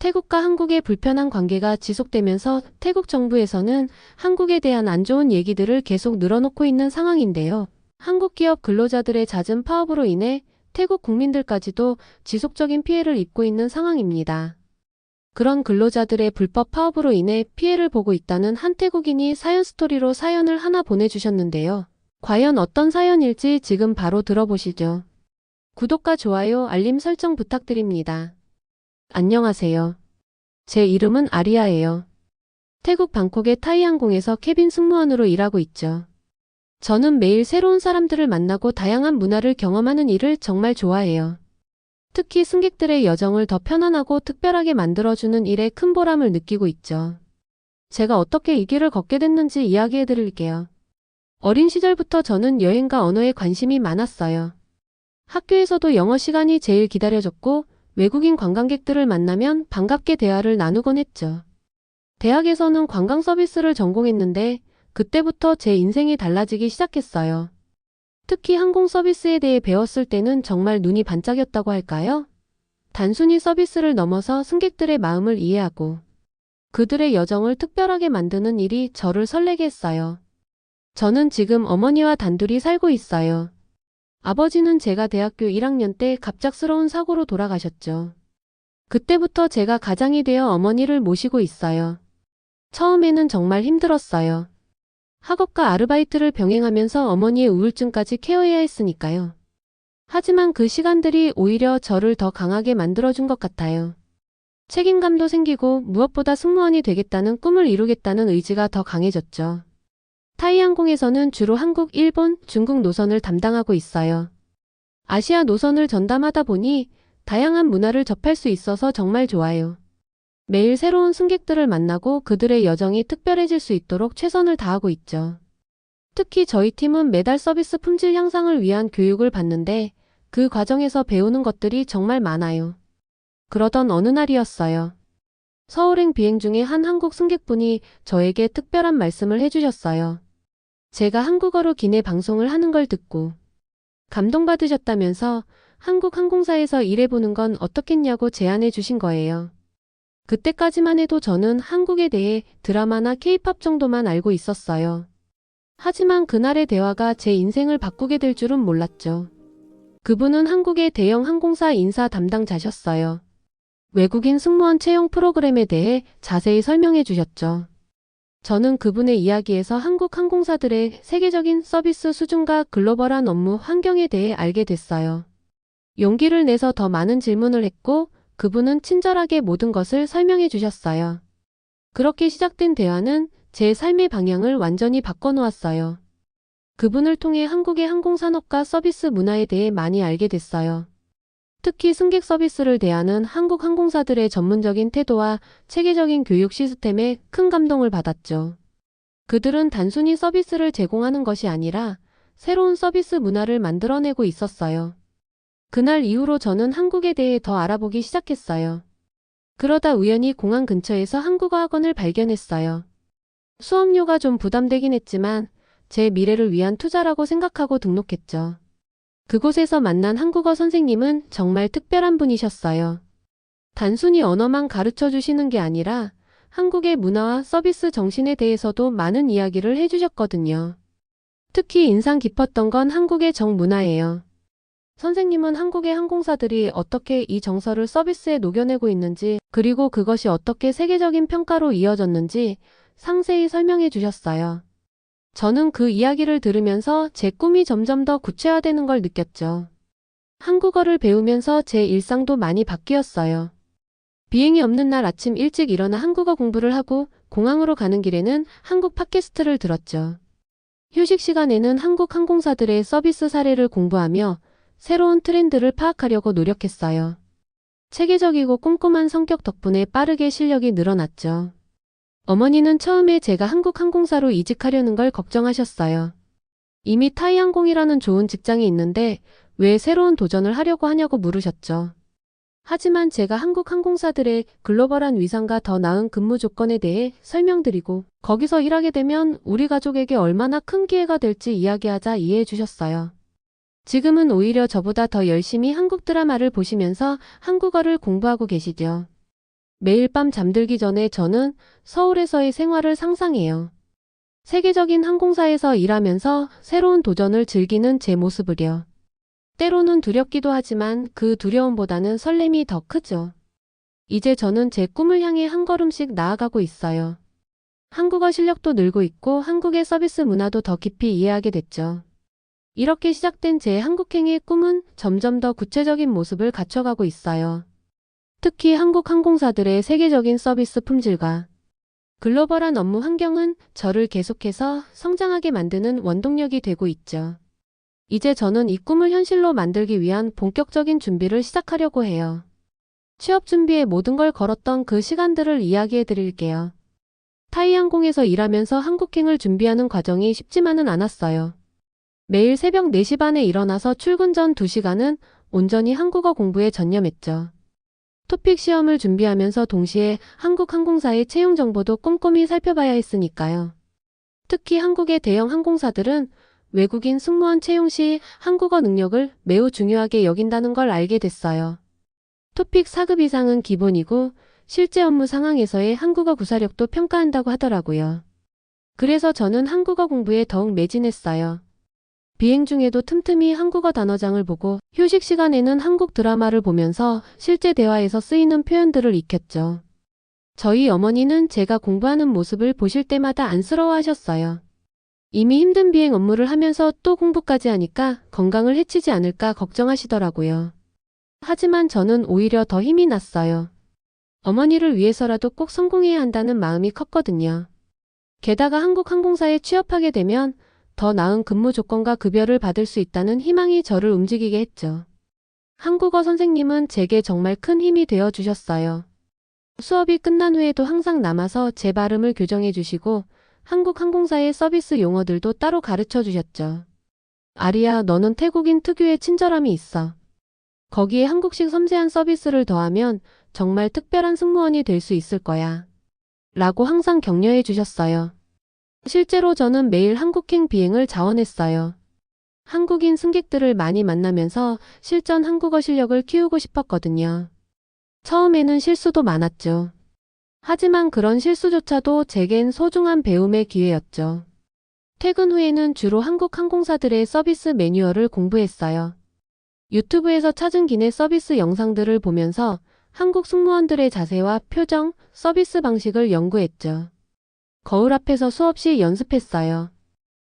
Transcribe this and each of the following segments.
태국과 한국의 불편한 관계가 지속되면서 태국 정부에서는 한국에 대한 안 좋은 얘기들을 계속 늘어놓고 있는 상황인데요. 한국 기업 근로자들의 잦은 파업으로 인해 태국 국민들까지도 지속적인 피해를 입고 있는 상황입니다. 그런 근로자들의 불법 파업으로 인해 피해를 보고 있다는 한 태국인이 사연 스토리로 사연을 하나 보내주셨는데요. 과연 어떤 사연일지 지금 바로 들어보시죠. 구독과 좋아요, 알림 설정 부탁드립니다. 안녕하세요. 제 이름은 아리아예요. 태국 방콕의 타이항공에서 캐빈 승무원으로 일하고 있죠. 저는 매일 새로운 사람들을 만나고 다양한 문화를 경험하는 일을 정말 좋아해요. 특히 승객들의 여정을 더 편안하고 특별하게 만들어주는 일에 큰 보람을 느끼고 있죠. 제가 어떻게 이 길을 걷게 됐는지 이야기해 드릴게요. 어린 시절부터 저는 여행과 언어에 관심이 많았어요. 학교에서도 영어 시간이 제일 기다려졌고 외국인 관광객들을 만나면 반갑게 대화를 나누곤 했죠. 대학에서는 관광 서비스를 전공했는데 그때부터 제 인생이 달라지기 시작했어요. 특히 항공 서비스에 대해 배웠을 때는 정말 눈이 반짝였다고 할까요? 단순히 서비스를 넘어서 승객들의 마음을 이해하고 그들의 여정을 특별하게 만드는 일이 저를 설레게 했어요. 저는 지금 어머니와 단둘이 살고 있어요. 아버지는 제가 대학교 1학년 때 갑작스러운 사고로 돌아가셨죠. 그때부터 제가 가장이 되어 어머니를 모시고 있어요. 처음에는 정말 힘들었어요. 학업과 아르바이트를 병행하면서 어머니의 우울증까지 케어해야 했으니까요. 하지만 그 시간들이 오히려 저를 더 강하게 만들어준 것 같아요. 책임감도 생기고 무엇보다 승무원이 되겠다는 꿈을 이루겠다는 의지가 더 강해졌죠. 타이항공에서는 주로 한국, 일본, 중국 노선을 담당하고 있어요. 아시아 노선을 전담하다 보니 다양한 문화를 접할 수 있어서 정말 좋아요. 매일 새로운 승객들을 만나고 그들의 여정이 특별해질 수 있도록 최선을 다하고 있죠. 특히 저희 팀은 매달 서비스 품질 향상을 위한 교육을 받는데 그 과정에서 배우는 것들이 정말 많아요. 그러던 어느 날이었어요. 서울행 비행 중에 한 한국 승객분이 저에게 특별한 말씀을 해주셨어요. 제가 한국어로 기내 방송을 하는 걸 듣고 감동받으셨다면서 한국 항공사에서 일해보는 건 어떻겠냐고 제안해 주신 거예요. 그때까지만 해도 저는 한국에 대해 드라마나 케이팝 정도만 알고 있었어요. 하지만 그날의 대화가 제 인생을 바꾸게 될 줄은 몰랐죠. 그분은 한국의 대형 항공사 인사 담당자셨어요. 외국인 승무원 채용 프로그램에 대해 자세히 설명해 주셨죠. 저는 그분의 이야기에서 한국 항공사들의 세계적인 서비스 수준과 글로벌한 업무 환경에 대해 알게 됐어요. 용기를 내서 더 많은 질문을 했고 그분은 친절하게 모든 것을 설명해 주셨어요. 그렇게 시작된 대화는 제 삶의 방향을 완전히 바꿔놓았어요. 그분을 통해 한국의 항공산업과 서비스 문화에 대해 많이 알게 됐어요. 특히 승객 서비스를 대하는 한국 항공사들의 전문적인 태도와 체계적인 교육 시스템에 큰 감동을 받았죠. 그들은 단순히 서비스를 제공하는 것이 아니라 새로운 서비스 문화를 만들어내고 있었어요. 그날 이후로 저는 한국에 대해 더 알아보기 시작했어요. 그러다 우연히 공항 근처에서 한국어 학원을 발견했어요. 수업료가 좀 부담되긴 했지만 제 미래를 위한 투자라고 생각하고 등록했죠. 그곳에서 만난 한국어 선생님은 정말 특별한 분이셨어요. 단순히 언어만 가르쳐 주시는 게 아니라 한국의 문화와 서비스 정신에 대해서도 많은 이야기를 해주셨거든요. 특히 인상 깊었던 건 한국의 정문화예요. 선생님은 한국의 항공사들이 어떻게 이 정서를 서비스에 녹여내고 있는지, 그리고 그것이 어떻게 세계적인 평가로 이어졌는지 상세히 설명해 주셨어요. 저는 그 이야기를 들으면서 제 꿈이 점점 더 구체화되는 걸 느꼈죠. 한국어를 배우면서 제 일상도 많이 바뀌었어요. 비행이 없는 날 아침 일찍 일어나 한국어 공부를 하고 공항으로 가는 길에는 한국 팟캐스트를 들었죠. 휴식 시간에는 한국 항공사들의 서비스 사례를 공부하며 새로운 트렌드를 파악하려고 노력했어요. 체계적이고 꼼꼼한 성격 덕분에 빠르게 실력이 늘어났죠. 어머니는 처음에 제가 한국 항공사로 이직하려는 걸 걱정하셨어요. 이미 타이항공이라는 좋은 직장이 있는데 왜 새로운 도전을 하려고 하냐고 물으셨죠. 하지만 제가 한국 항공사들의 글로벌한 위상과 더 나은 근무 조건에 대해 설명드리고 거기서 일하게 되면 우리 가족에게 얼마나 큰 기회가 될지 이야기하자 이해해 주셨어요. 지금은 오히려 저보다 더 열심히 한국 드라마를 보시면서 한국어를 공부하고 계시죠. 매일 밤 잠들기 전에 저는 서울에서의 생활을 상상해요. 세계적인 항공사에서 일하면서 새로운 도전을 즐기는 제 모습을요. 때로는 두렵기도 하지만 그 두려움보다는 설렘이 더 크죠. 이제 저는 제 꿈을 향해 한 걸음씩 나아가고 있어요. 한국어 실력도 늘고 있고 한국의 서비스 문화도 더 깊이 이해하게 됐죠. 이렇게 시작된 제 한국행의 꿈은 점점 더 구체적인 모습을 갖춰가고 있어요. 특히 한국 항공사들의 세계적인 서비스 품질과 글로벌한 업무 환경은 저를 계속해서 성장하게 만드는 원동력이 되고 있죠. 이제 저는 이 꿈을 현실로 만들기 위한 본격적인 준비를 시작하려고 해요. 취업 준비에 모든 걸 걸었던 그 시간들을 이야기해 드릴게요. 타이항공에서 일하면서 한국행을 준비하는 과정이 쉽지만은 않았어요. 매일 새벽 4시 반에 일어나서 출근 전 2시간은 온전히 한국어 공부에 전념했죠. 토픽 시험을 준비하면서 동시에 한국 항공사의 채용 정보도 꼼꼼히 살펴봐야 했으니까요. 특히 한국의 대형 항공사들은 외국인 승무원 채용 시 한국어 능력을 매우 중요하게 여긴다는 걸 알게 됐어요. 토픽 4급 이상은 기본이고 실제 업무 상황에서의 한국어 구사력도 평가한다고 하더라고요. 그래서 저는 한국어 공부에 더욱 매진했어요. 비행 중에도 틈틈이 한국어 단어장을 보고 휴식 시간에는 한국 드라마를 보면서 실제 대화에서 쓰이는 표현들을 익혔죠. 저희 어머니는 제가 공부하는 모습을 보실 때마다 안쓰러워 하셨어요. 이미 힘든 비행 업무를 하면서 또 공부까지 하니까 건강을 해치지 않을까 걱정하시더라고요. 하지만 저는 오히려 더 힘이 났어요. 어머니를 위해서라도 꼭 성공해야 한다는 마음이 컸거든요. 게다가 한국 항공사에 취업하게 되면 더 나은 근무 조건과 급여를 받을 수 있다는 희망이 저를 움직이게 했죠. 한국어 선생님은 제게 정말 큰 힘이 되어 주셨어요. 수업이 끝난 후에도 항상 남아서 제 발음을 교정해 주시고 한국 항공사의 서비스 용어들도 따로 가르쳐 주셨죠. 아리야, 너는 태국인 특유의 친절함이 있어. 거기에 한국식 섬세한 서비스를 더하면 정말 특별한 승무원이 될 수 있을 거야. 라고 항상 격려해 주셨어요. 실제로 저는 매일 한국행 비행을 자원했어요. 한국인 승객들을 많이 만나면서 실전 한국어 실력을 키우고 싶었거든요. 처음에는 실수도 많았죠. 하지만 그런 실수조차도 제겐 소중한 배움의 기회였죠. 퇴근 후에는 주로 한국 항공사들의 서비스 매뉴얼을 공부했어요. 유튜브에서 찾은 기내 서비스 영상들을 보면서 한국 승무원들의 자세와 표정, 서비스 방식을 연구했죠. 거울 앞에서 수없이 연습했어요.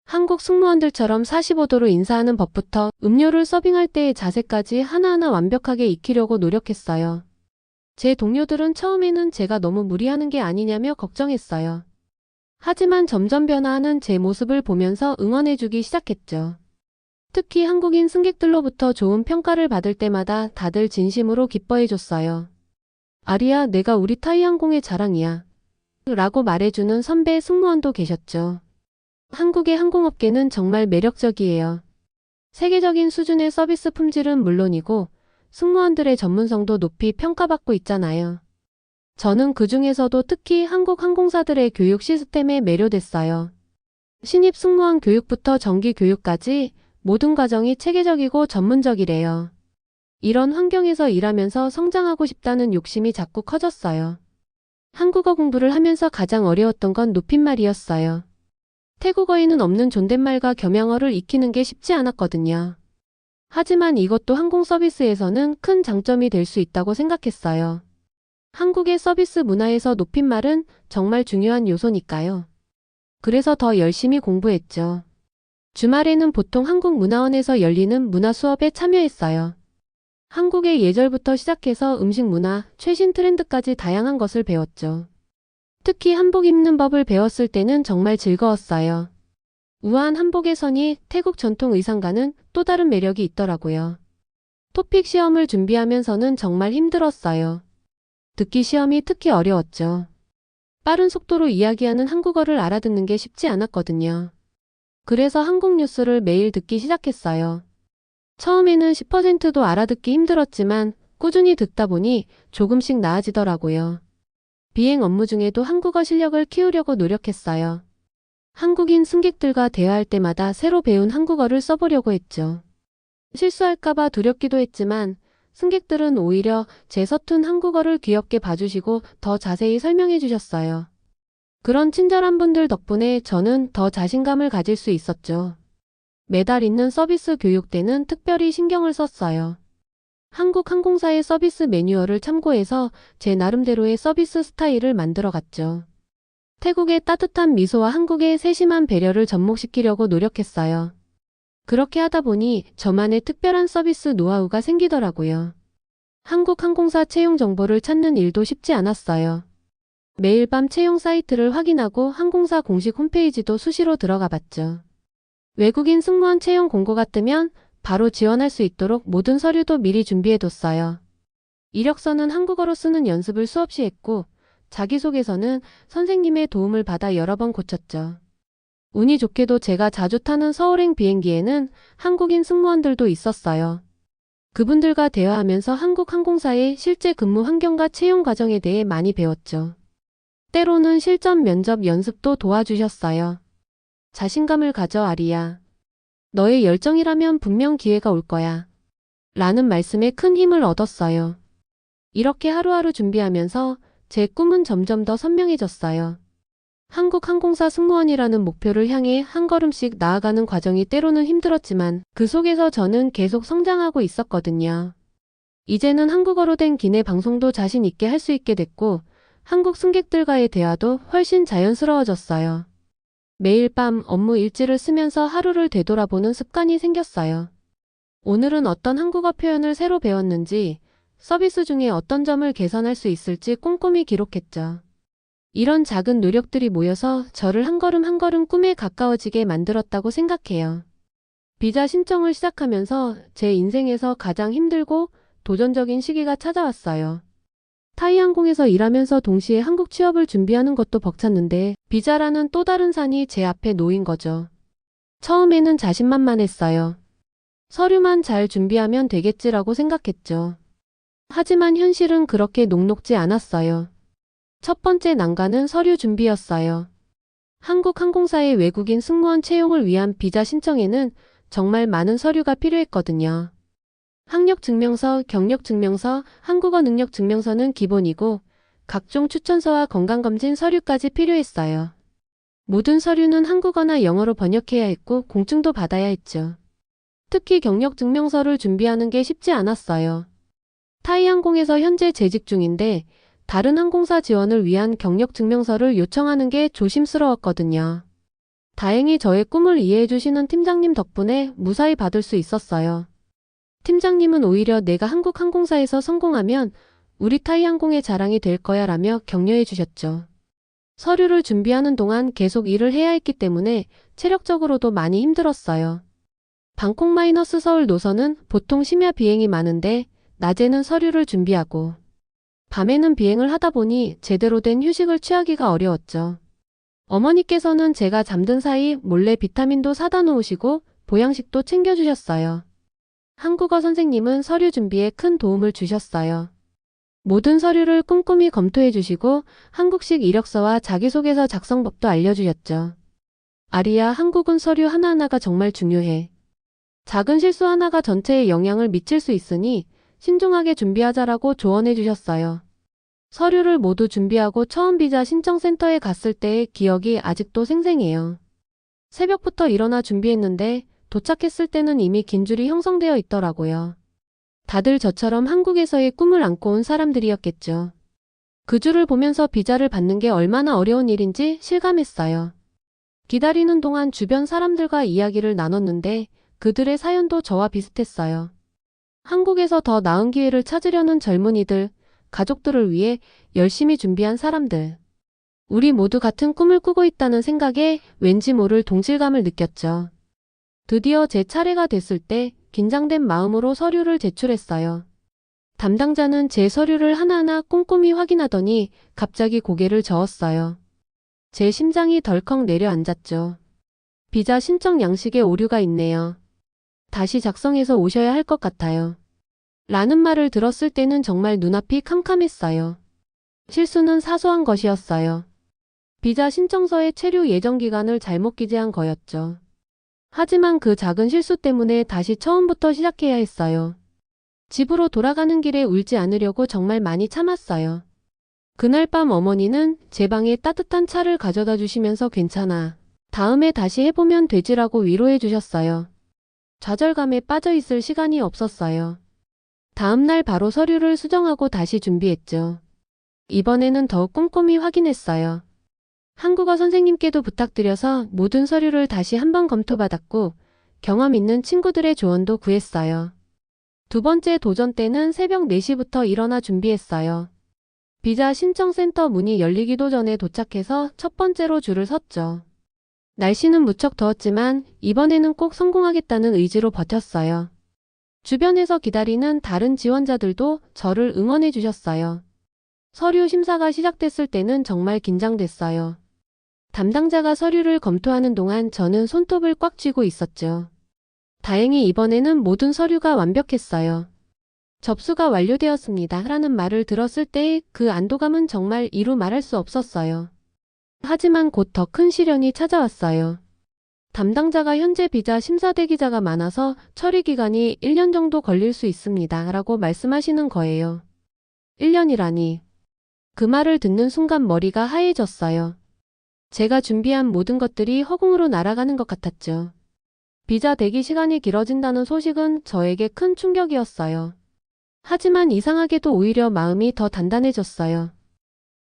한국 승무원들처럼 45도로 인사하는 법부터 음료를 서빙할 때의 자세까지 하나하나 완벽하게 익히려고 노력했어요. 제 동료들은 처음에는 제가 너무 무리하는 게 아니냐며 걱정했어요. 하지만 점점 변화하는 제 모습을 보면서 응원해주기 시작했죠. 특히 한국인 승객들로부터 좋은 평가를 받을 때마다 다들 진심으로 기뻐해줬어요. 아리야, 내가 우리 타이항공의 자랑이야. 라고 말해주는 선배 승무원도 계셨죠. 한국의 항공업계는 정말 매력적이에요. 세계적인 수준의 서비스 품질은 물론이고 승무원들의 전문성도 높이 평가받고 있잖아요. 저는 그 중에서도 특히 한국 항공사들의 교육 시스템에 매료됐어요. 신입 승무원 교육부터 정기 교육까지 모든 과정이 체계적이고 전문적이래요. 이런 환경에서 일하면서 성장하고 싶다는 욕심이 자꾸 커졌어요. 한국어 공부를 하면서 가장 어려웠던 건 높임말이었어요. 태국어에는 없는 존댓말과 겸양어를 익히는 게 쉽지 않았거든요. 하지만 이것도 항공 서비스에서는 큰 장점이 될 수 있다고 생각했어요. 한국의 서비스 문화에서 높임말은 정말 중요한 요소니까요. 그래서 더 열심히 공부했죠. 주말에는 보통 한국 문화원에서 열리는 문화 수업에 참여했어요. 한국의 예절부터 시작해서 음식 문화, 최신 트렌드까지 다양한 것을 배웠죠. 특히 한복 입는 법을 배웠을 때는 정말 즐거웠어요. 우아한 한복의 선이 태국 전통 의상과는 또 다른 매력이 있더라고요. 토픽 시험을 준비하면서는 정말 힘들었어요. 듣기 시험이 특히 어려웠죠. 빠른 속도로 이야기하는 한국어를 알아듣는 게 쉽지 않았거든요. 그래서 한국 뉴스를 매일 듣기 시작했어요. 처음에는 10%도 알아듣기 힘들었지만 꾸준히 듣다 보니 조금씩 나아지더라고요. 비행 업무 중에도 한국어 실력을 키우려고 노력했어요. 한국인 승객들과 대화할 때마다 새로 배운 한국어를 써보려고 했죠. 실수할까봐 두렵기도 했지만 승객들은 오히려 제 서툰 한국어를 귀엽게 봐주시고 더 자세히 설명해 주셨어요. 그런 친절한 분들 덕분에 저는 더 자신감을 가질 수 있었죠. 매달 있는 서비스 교육 때는 특별히 신경을 썼어요. 한국 항공사의 서비스 매뉴얼을 참고해서 제 나름대로의 서비스 스타일을 만들어 갔죠. 태국의 따뜻한 미소와 한국의 세심한 배려를 접목시키려고 노력했어요. 그렇게 하다 보니 저만의 특별한 서비스 노하우가 생기더라고요. 한국 항공사 채용 정보를 찾는 일도 쉽지 않았어요. 매일 밤 채용 사이트를 확인하고 항공사 공식 홈페이지도 수시로 들어가 봤죠. 외국인 승무원 채용 공고가 뜨면 바로 지원할 수 있도록 모든 서류도 미리 준비해뒀어요. 이력서는 한국어로 쓰는 연습을 수없이 했고, 자기소개서는 선생님의 도움을 받아 여러 번 고쳤죠. 운이 좋게도 제가 자주 타는 서울행 비행기에는 한국인 승무원들도 있었어요. 그분들과 대화하면서 한국 항공사의 실제 근무 환경과 채용 과정에 대해 많이 배웠죠. 때로는 실전 면접 연습도 도와주셨어요. 자신감을 가져 아리야. 너의 열정이라면 분명 기회가 올 거야. 라는 말씀에 큰 힘을 얻었어요. 이렇게 하루하루 준비하면서 제 꿈은 점점 더 선명해졌어요. 한국 항공사 승무원이라는 목표를 향해 한 걸음씩 나아가는 과정이 때로는 힘들었지만 그 속에서 저는 계속 성장하고 있었거든요. 이제는 한국어로 된 기내 방송도 자신 있게 할 수 있게 됐고 한국 승객들과의 대화도 훨씬 자연스러워졌어요. 매일 밤 업무 일지를 쓰면서 하루를 되돌아보는 습관이 생겼어요. 오늘은 어떤 한국어 표현을 새로 배웠는지, 서비스 중에 어떤 점을 개선할 수 있을지 꼼꼼히 기록했죠. 이런 작은 노력들이 모여서 저를 한 걸음 한 걸음 꿈에 가까워지게 만들었다고 생각해요. 비자 신청을 시작하면서 제 인생에서 가장 힘들고 도전적인 시기가 찾아왔어요. 타이항공에서 일하면서 동시에 한국 취업을 준비하는 것도 벅찼는데 비자라는 또 다른 산이 제 앞에 놓인 거죠. 처음에는 자신만만했어요. 서류만 잘 준비하면 되겠지라고 생각했죠. 하지만 현실은 그렇게 녹록지 않았어요. 첫 번째 난관은 서류 준비였어요. 한국 항공사의 외국인 승무원 채용을 위한 비자 신청에는 정말 많은 서류가 필요했거든요. 학력증명서, 경력증명서, 한국어 능력증명서는 기본이고 각종 추천서와 건강검진 서류까지 필요했어요. 모든 서류는 한국어나 영어로 번역해야 했고 공증도 받아야 했죠. 특히 경력증명서를 준비하는 게 쉽지 않았어요. 타이항공에서 현재 재직 중인데 다른 항공사 지원을 위한 경력증명서를 요청하는 게 조심스러웠거든요. 다행히 저의 꿈을 이해해 주시는 팀장님 덕분에 무사히 받을 수 있었어요. 팀장님은 오히려 내가 한국 항공사에서 성공하면 우리 타이항공의 자랑이 될 거야 라며 격려해 주셨죠. 서류를 준비하는 동안 계속 일을 해야 했기 때문에 체력적으로도 많이 힘들었어요. 방콕 마이너스 서울 노선은 보통 심야 비행이 많은데 낮에는 서류를 준비하고 밤에는 비행을 하다 보니 제대로 된 휴식을 취하기가 어려웠죠. 어머니께서는 제가 잠든 사이 몰래 비타민도 사다 놓으시고 보양식도 챙겨주셨어요. 한국어 선생님은 서류 준비에 큰 도움을 주셨어요. 모든 서류를 꼼꼼히 검토해 주시고 한국식 이력서와 자기소개서 작성법도 알려주셨죠. 아리야, 한국은 서류 하나하나가 정말 중요해. 작은 실수 하나가 전체에 영향을 미칠 수 있으니 신중하게 준비하자라고 조언해 주셨어요. 서류를 모두 준비하고 처음 비자 신청센터에 갔을 때의 기억이 아직도 생생해요. 새벽부터 일어나 준비했는데 도착했을 때는 이미 긴 줄이 형성되어 있더라고요. 다들 저처럼 한국에서의 꿈을 안고 온 사람들이었겠죠. 그 줄을 보면서 비자를 받는 게 얼마나 어려운 일인지 실감했어요. 기다리는 동안 주변 사람들과 이야기를 나눴는데 그들의 사연도 저와 비슷했어요. 한국에서 더 나은 기회를 찾으려는 젊은이들, 가족들을 위해 열심히 준비한 사람들. 우리 모두 같은 꿈을 꾸고 있다는 생각에 왠지 모를 동질감을 느꼈죠. 드디어 제 차례가 됐을 때 긴장된 마음으로 서류를 제출했어요. 담당자는 제 서류를 하나하나 꼼꼼히 확인하더니 갑자기 고개를 저었어요. 제 심장이 덜컥 내려앉았죠. 비자 신청 양식에 오류가 있네요. 다시 작성해서 오셔야 할 것 같아요. 라는 말을 들었을 때는 정말 눈앞이 캄캄했어요. 실수는 사소한 것이었어요. 비자 신청서의 체류 예정 기간을 잘못 기재한 거였죠. 하지만 그 작은 실수 때문에 다시 처음부터 시작해야 했어요. 집으로 돌아가는 길에 울지 않으려고 정말 많이 참았어요. 그날 밤 어머니는 제 방에 따뜻한 차를 가져다 주시면서 괜찮아. 다음에 다시 해보면 되지라고 위로해 주셨어요. 좌절감에 빠져 있을 시간이 없었어요. 다음날 바로 서류를 수정하고 다시 준비했죠. 이번에는 더욱 꼼꼼히 확인했어요. 한국어 선생님께도 부탁드려서 모든 서류를 다시 한번 검토받았고 경험 있는 친구들의 조언도 구했어요. 두 번째 도전 때는 새벽 4시부터 일어나 준비했어요. 비자 신청센터 문이 열리기도 전에 도착해서 첫 번째로 줄을 섰죠. 날씨는 무척 더웠지만 이번에는 꼭 성공하겠다는 의지로 버텼어요. 주변에서 기다리는 다른 지원자들도 저를 응원해 주셨어요. 서류 심사가 시작됐을 때는 정말 긴장됐어요. 담당자가 서류를 검토하는 동안 저는 손톱을 꽉 쥐고 있었죠. 다행히 이번에는 모든 서류가 완벽했어요. 접수가 완료되었습니다. 라는 말을 들었을 때 그 안도감은 정말 이루 말할 수 없었어요. 하지만 곧 더 큰 시련이 찾아왔어요. 담당자가 현재 비자 심사 대기자가 많아서 처리 기간이 1년 정도 걸릴 수 있습니다. 라고 말씀하시는 거예요. 1년이라니. 그 말을 듣는 순간 머리가 하얘졌어요. 제가 준비한 모든 것들이 허공으로 날아가는 것 같았죠. 비자 대기 시간이 길어진다는 소식은 저에게 큰 충격이었어요. 하지만 이상하게도 오히려 마음이 더 단단해졌어요.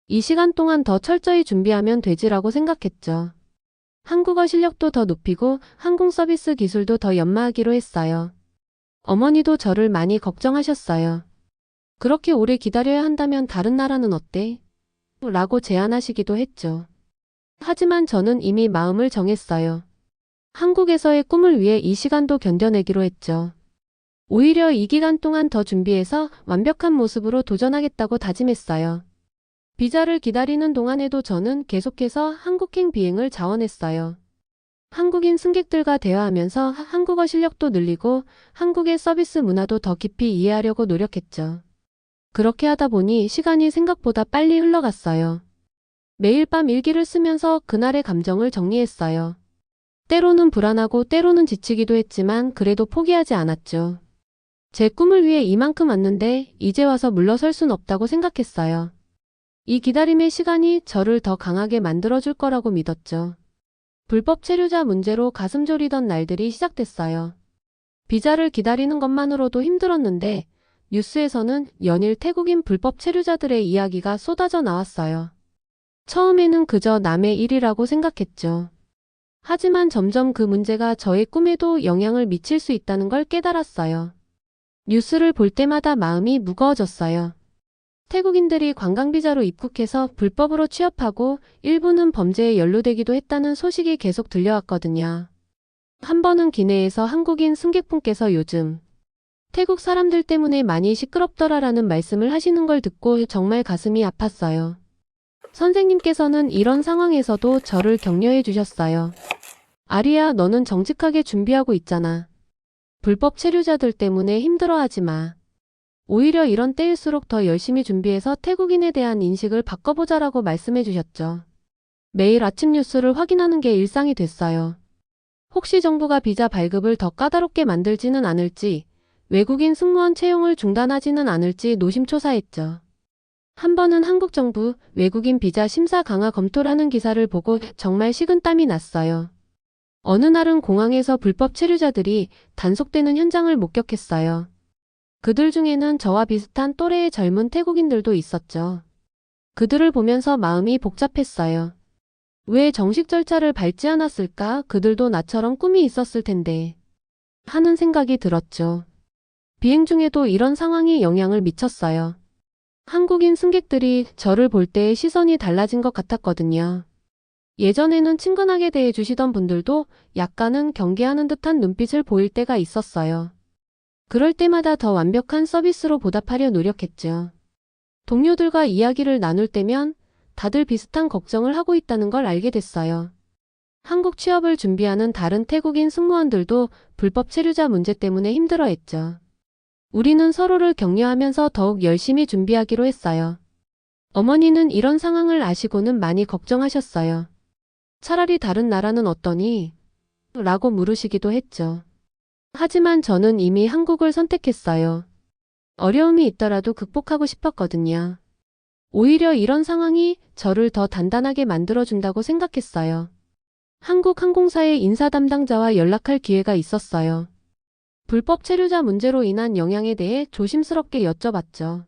이 시간 동안 더 철저히 준비하면 되지라고 생각했죠. 한국어 실력도 더 높이고 항공 서비스 기술도 더 연마하기로 했어요. 어머니도 저를 많이 걱정하셨어요. 그렇게 오래 기다려야 한다면 다른 나라는 어때? 라고 제안하시기도 했죠. 하지만 저는 이미 마음을 정했어요. 한국에서의 꿈을 위해 이 시간도 견뎌내기로 했죠. 오히려 이 기간 동안 더 준비해서 완벽한 모습으로 도전하겠다고 다짐했어요. 비자를 기다리는 동안에도 저는 계속해서 한국행 비행을 자원했어요. 한국인 승객들과 대화하면서 하- 한국어 실력도 늘리고 한국의 서비스 문화도 더 깊이 이해하려고 노력했죠. 그렇게 하다 보니 시간이 생각보다 빨리 흘러갔어요. 매일 밤 일기를 쓰면서 그날의 감정을 정리했어요. 때로는 불안하고 때로는 지치기도 했지만 그래도 포기하지 않았죠. 제 꿈을 위해 이만큼 왔는데 이제 와서 물러설 순 없다고 생각했어요. 이 기다림의 시간이 저를 더 강하게 만들어줄 거라고 믿었죠. 불법 체류자 문제로 가슴 졸이던 날들이 시작됐어요. 비자를 기다리는 것만으로도 힘들었는데 뉴스에서는 연일 태국인 불법 체류자들의 이야기가 쏟아져 나왔어요. 처음에는 그저 남의 일이라고 생각했죠. 하지만 점점 그 문제가 저의 꿈에도 영향을 미칠 수 있다는 걸 깨달았어요. 뉴스를 볼 때마다 마음이 무거워졌어요. 태국인들이 관광비자로 입국해서 불법으로 취업하고 일부는 범죄에 연루되기도 했다는 소식이 계속 들려왔거든요. 한 번은 기내에서 한국인 승객분께서 요즘 태국 사람들 때문에 많이 시끄럽더라라는 말씀을 하시는 걸 듣고 정말 가슴이 아팠어요. 선생님께서는 이런 상황에서도 저를 격려해 주셨어요. 아리야, 너는 정직하게 준비하고 있잖아. 불법 체류자들 때문에 힘들어하지 마. 오히려 이런 때일수록 더 열심히 준비해서 태국인에 대한 인식을 바꿔보자라고 말씀해 주셨죠. 매일 아침 뉴스를 확인하는 게 일상이 됐어요. 혹시 정부가 비자 발급을 더 까다롭게 만들지는 않을지, 외국인 승무원 채용을 중단하지는 않을지 노심초사했죠. 한 번은 한국 정부 외국인 비자 심사 강화 검토라는 기사를 보고 정말 식은땀이 났어요. 어느 날은 공항에서 불법 체류자들이 단속되는 현장을 목격했어요. 그들 중에는 저와 비슷한 또래의 젊은 태국인들도 있었죠. 그들을 보면서 마음이 복잡했어요. 왜 정식 절차를 밟지 않았을까? 그들도 나처럼 꿈이 있었을 텐데. 하는 생각이 들었죠. 비행 중에도 이런 상황이 영향을 미쳤어요. 한국인 승객들이 저를 볼 때의 시선이 달라진 것 같았거든요. 예전에는 친근하게 대해 주시던 분들도 약간은 경계하는 듯한 눈빛을 보일 때가 있었어요. 그럴 때마다 더 완벽한 서비스로 보답하려 노력했죠. 동료들과 이야기를 나눌 때면 다들 비슷한 걱정을 하고 있다는 걸 알게 됐어요. 한국 취업을 준비하는 다른 태국인 승무원들도 불법 체류자 문제 때문에 힘들어했죠. 우리는 서로를 격려하면서 더욱 열심히 준비하기로 했어요. 어머니는 이런 상황을 아시고는 많이 걱정하셨어요. 차라리 다른 나라는 어떠니? 라고 물으시기도 했죠. 하지만 저는 이미 한국을 선택했어요. 어려움이 있더라도 극복하고 싶었거든요. 오히려 이런 상황이 저를 더 단단하게 만들어준다고 생각했어요. 한국 항공사의 인사 담당자와 연락할 기회가 있었어요. 불법 체류자 문제로 인한 영향에 대해 조심스럽게 여쭤봤죠.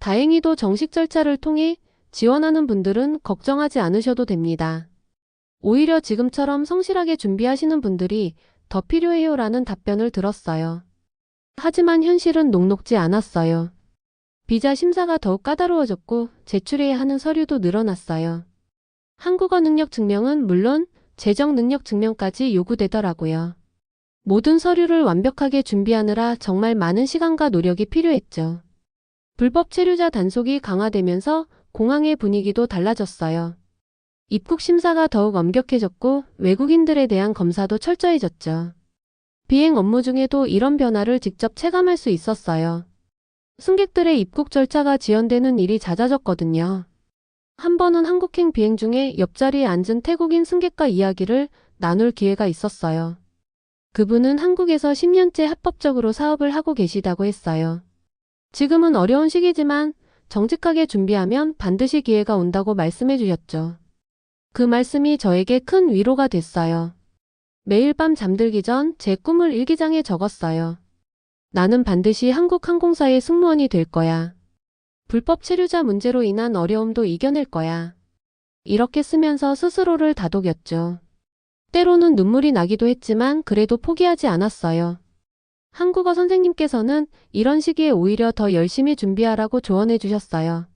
다행히도 정식 절차를 통해 지원하는 분들은 걱정하지 않으셔도 됩니다. 오히려 지금처럼 성실하게 준비하시는 분들이 더 필요해요라는 답변을 들었어요. 하지만 현실은 녹록지 않았어요. 비자 심사가 더욱 까다로워졌고 제출해야 하는 서류도 늘어났어요. 한국어 능력 증명은 물론 재정 능력 증명까지 요구되더라고요. 모든 서류를 완벽하게 준비하느라 정말 많은 시간과 노력이 필요했죠. 불법 체류자 단속이 강화되면서 공항의 분위기도 달라졌어요. 입국 심사가 더욱 엄격해졌고 외국인들에 대한 검사도 철저해졌죠. 비행 업무 중에도 이런 변화를 직접 체감할 수 있었어요. 승객들의 입국 절차가 지연되는 일이 잦아졌거든요. 한 번은 한국행 비행 중에 옆자리에 앉은 태국인 승객과 이야기를 나눌 기회가 있었어요. 그분은 한국에서 10년째 합법적으로 사업을 하고 계시다고 했어요. 지금은 어려운 시기지만 정직하게 준비하면 반드시 기회가 온다고 말씀해 주셨죠. 그 말씀이 저에게 큰 위로가 됐어요. 매일 밤 잠들기 전 제 꿈을 일기장에 적었어요. 나는 반드시 한국항공사의 승무원이 될 거야. 불법 체류자 문제로 인한 어려움도 이겨낼 거야. 이렇게 쓰면서 스스로를 다독였죠. 때로는 눈물이 나기도 했지만 그래도 포기하지 않았어요. 한국어 선생님께서는 이런 시기에 오히려 더 열심히 준비하라고 조언해 주셨어요.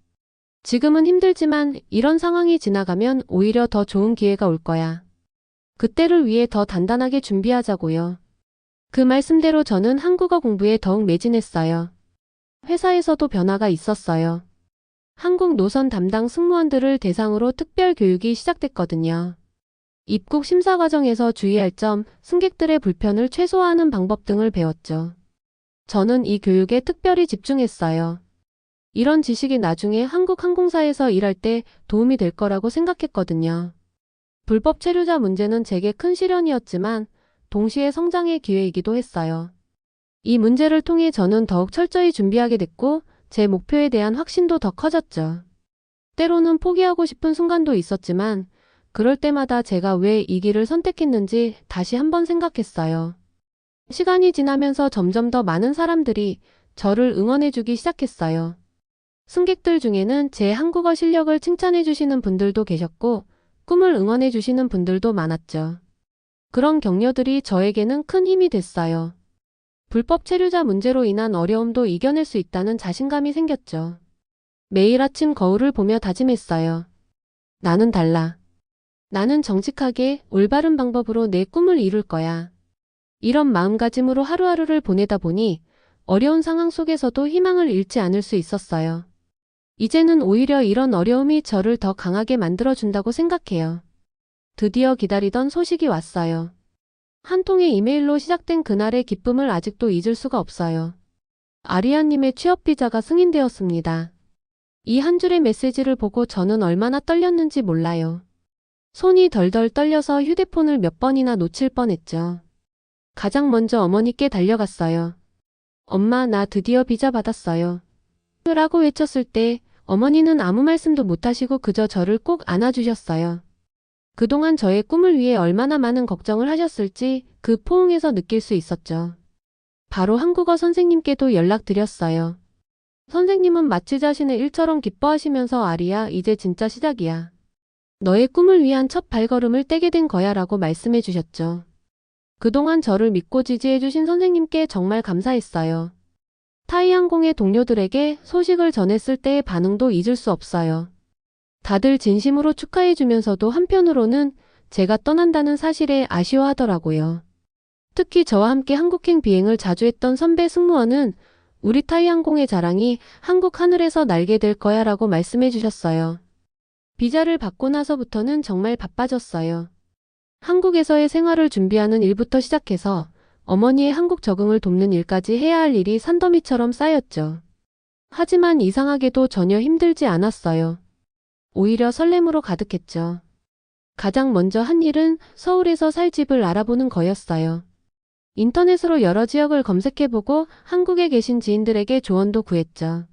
지금은 힘들지만 이런 상황이 지나가면 오히려 더 좋은 기회가 올 거야. 그때를 위해 더 단단하게 준비하자고요. 그 말씀대로 저는 한국어 공부에 더욱 매진했어요. 회사에서도 변화가 있었어요. 한국 노선 담당 승무원들을 대상으로 특별 교육이 시작됐거든요. 입국 심사 과정에서 주의할 점, 승객들의 불편을 최소화하는 방법 등을 배웠죠. 저는 이 교육에 특별히 집중했어요. 이런 지식이 나중에 한국 항공사에서 일할 때 도움이 될 거라고 생각했거든요. 불법 체류자 문제는 제게 큰 시련이었지만 동시에 성장의 기회이기도 했어요. 이 문제를 통해 저는 더욱 철저히 준비하게 됐고 제 목표에 대한 확신도 더 커졌죠. 때로는 포기하고 싶은 순간도 있었지만 그럴 때마다 제가 왜 이 길을 선택했는지 다시 한번 생각했어요. 시간이 지나면서 점점 더 많은 사람들이 저를 응원해주기 시작했어요. 승객들 중에는 제 한국어 실력을 칭찬해주시는 분들도 계셨고, 꿈을 응원해주시는 분들도 많았죠. 그런 격려들이 저에게는 큰 힘이 됐어요. 불법 체류자 문제로 인한 어려움도 이겨낼 수 있다는 자신감이 생겼죠. 매일 아침 거울을 보며 다짐했어요. 나는 달라. 나는 정직하게 올바른 방법으로 내 꿈을 이룰 거야. 이런 마음가짐으로 하루하루를 보내다 보니 어려운 상황 속에서도 희망을 잃지 않을 수 있었어요. 이제는 오히려 이런 어려움이 저를 더 강하게 만들어준다고 생각해요. 드디어 기다리던 소식이 왔어요. 한 통의 이메일로 시작된 그날의 기쁨을 아직도 잊을 수가 없어요. 아리아님의 취업 비자가 승인되었습니다. 이 한 줄의 메시지를 보고 저는 얼마나 떨렸는지 몰라요. 손이 덜덜 떨려서 휴대폰을 몇 번이나 놓칠 뻔했죠. 가장 먼저 어머니께 달려갔어요. 엄마, 나 드디어 비자 받았어요. 라고 외쳤을 때 어머니는 아무 말씀도 못하시고 그저 저를 꼭 안아주셨어요. 그동안 저의 꿈을 위해 얼마나 많은 걱정을 하셨을지 그 포옹에서 느낄 수 있었죠. 바로 한국어 선생님께도 연락드렸어요. 선생님은 마치 자신의 일처럼 기뻐하시면서 아리야, 이제 진짜 시작이야. 너의 꿈을 위한 첫 발걸음을 떼게 된 거야 라고 말씀해 주셨죠. 그동안 저를 믿고 지지해 주신 선생님께 정말 감사했어요. 타이항공의 동료들에게 소식을 전했을 때의 반응도 잊을 수 없어요. 다들 진심으로 축하해 주면서도 한편으로는 제가 떠난다는 사실에 아쉬워하더라고요. 특히 저와 함께 한국행 비행을 자주 했던 선배 승무원은 우리 타이항공의 자랑이 한국 하늘에서 날게 될 거야 라고 말씀해 주셨어요. 비자를 받고 나서부터는 정말 바빠졌어요. 한국에서의 생활을 준비하는 일부터 시작해서 어머니의 한국 적응을 돕는 일까지 해야 할 일이 산더미처럼 쌓였죠. 하지만 이상하게도 전혀 힘들지 않았어요. 오히려 설렘으로 가득했죠. 가장 먼저 한 일은 서울에서 살 집을 알아보는 거였어요. 인터넷으로 여러 지역을 검색해보고 한국에 계신 지인들에게 조언도 구했죠.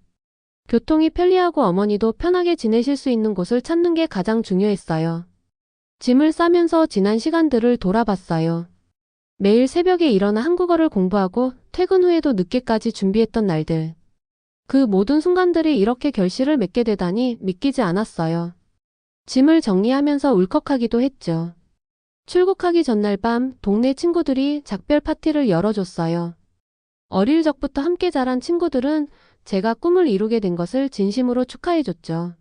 교통이 편리하고 어머니도 편하게 지내실 수 있는 곳을 찾는 게 가장 중요했어요. 짐을 싸면서 지난 시간들을 돌아봤어요. 매일 새벽에 일어나 한국어를 공부하고 퇴근 후에도 늦게까지 준비했던 날들. 그 모든 순간들이 이렇게 결실을 맺게 되다니 믿기지 않았어요. 짐을 정리하면서 울컥하기도 했죠. 출국하기 전날 밤 동네 친구들이 작별 파티를 열어줬어요. 어릴 적부터 함께 자란 친구들은 제가 꿈을 이루게 된 것을 진심으로 축하해줬죠.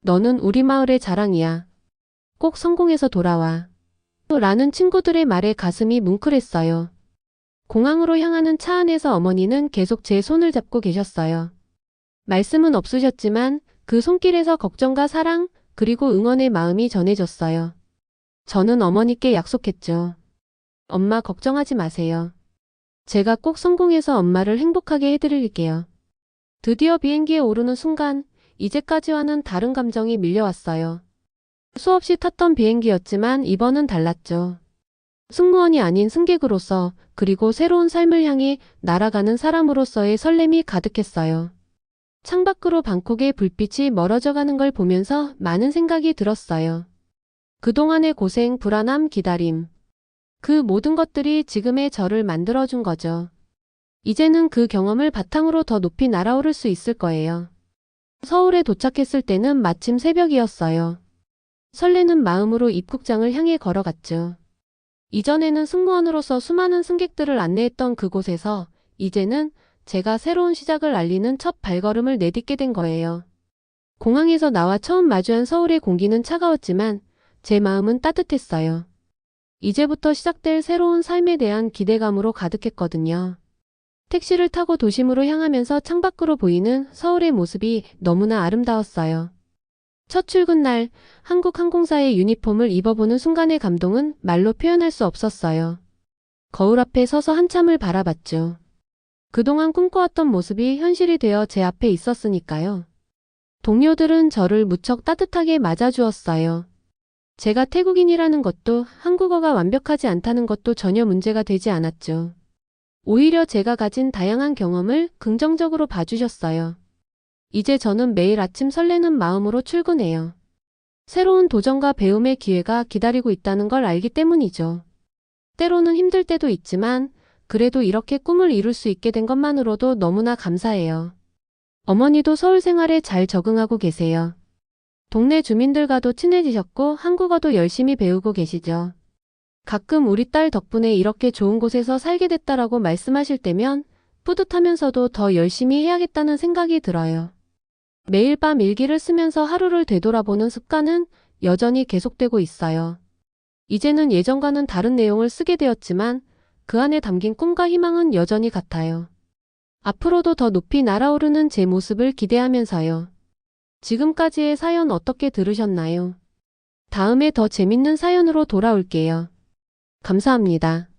너는 우리 마을의 자랑이야. 꼭 성공해서 돌아와. 라는 친구들의 말에 가슴이 뭉클했어요. 공항으로 향하는 차 안에서 어머니는 계속 제 손을 잡고 계셨어요. 말씀은 없으셨지만 그 손길에서 걱정과 사랑 그리고 응원의 마음이 전해졌어요. 저는 어머니께 약속했죠. 엄마 걱정하지 마세요. 제가 꼭 성공해서 엄마를 행복하게 해드릴게요. 드디어 비행기에 오르는 순간 이제까지와는 다른 감정이 밀려왔어요. 수없이 탔던 비행기였지만 이번은 달랐죠. 승무원이 아닌 승객으로서 그리고 새로운 삶을 향해 날아가는 사람으로서의 설렘이 가득했어요. 창밖으로 방콕의 불빛이 멀어져 가는 걸 보면서 많은 생각이 들었어요. 그동안의 고생, 불안함, 기다림. 그 모든 것들이 지금의 저를 만들어준 거죠. 이제는 그 경험을 바탕으로 더 높이 날아오를 수 있을 거예요. 서울에 도착했을 때는 마침 새벽이었어요. 설레는 마음으로 입국장을 향해 걸어갔죠. 이전에는 승무원으로서 수많은 승객들을 안내했던 그곳에서 이제는 제가 새로운 시작을 알리는 첫 발걸음을 내딛게 된 거예요. 공항에서 나와 처음 마주한 서울의 공기는 차가웠지만 제 마음은 따뜻했어요. 이제부터 시작될 새로운 삶에 대한 기대감으로 가득했거든요. 택시를 타고 도심으로 향하면서 창밖으로 보이는 서울의 모습이 너무나 아름다웠어요. 첫 출근 날 한국항공사의 유니폼을 입어보는 순간의 감동은 말로 표현할 수 없었어요. 거울 앞에 서서 한참을 바라봤죠. 그동안 꿈꿔왔던 모습이 현실이 되어 제 앞에 있었으니까요. 동료들은 저를 무척 따뜻하게 맞아주었어요. 제가 태국인이라는 것도 한국어가 완벽하지 않다는 것도 전혀 문제가 되지 않았죠. 오히려 제가 가진 다양한 경험을 긍정적으로 봐주셨어요. 이제 저는 매일 아침 설레는 마음으로 출근해요. 새로운 도전과 배움의 기회가 기다리고 있다는 걸 알기 때문이죠. 때로는 힘들 때도 있지만 그래도 이렇게 꿈을 이룰 수 있게 된 것만으로도 너무나 감사해요. 어머니도 서울 생활에 잘 적응하고 계세요. 동네 주민들과도 친해지셨고 한국어도 열심히 배우고 계시죠. 가끔 우리 딸 덕분에 이렇게 좋은 곳에서 살게 됐다라고 말씀하실 때면 뿌듯하면서도 더 열심히 해야겠다는 생각이 들어요. 매일 밤 일기를 쓰면서 하루를 되돌아보는 습관은 여전히 계속되고 있어요. 이제는 예전과는 다른 내용을 쓰게 되었지만 그 안에 담긴 꿈과 희망은 여전히 같아요. 앞으로도 더 높이 날아오르는 제 모습을 기대하면서요. 지금까지의 사연 어떻게 들으셨나요? 다음에 더 재밌는 사연으로 돌아올게요. 감사합니다.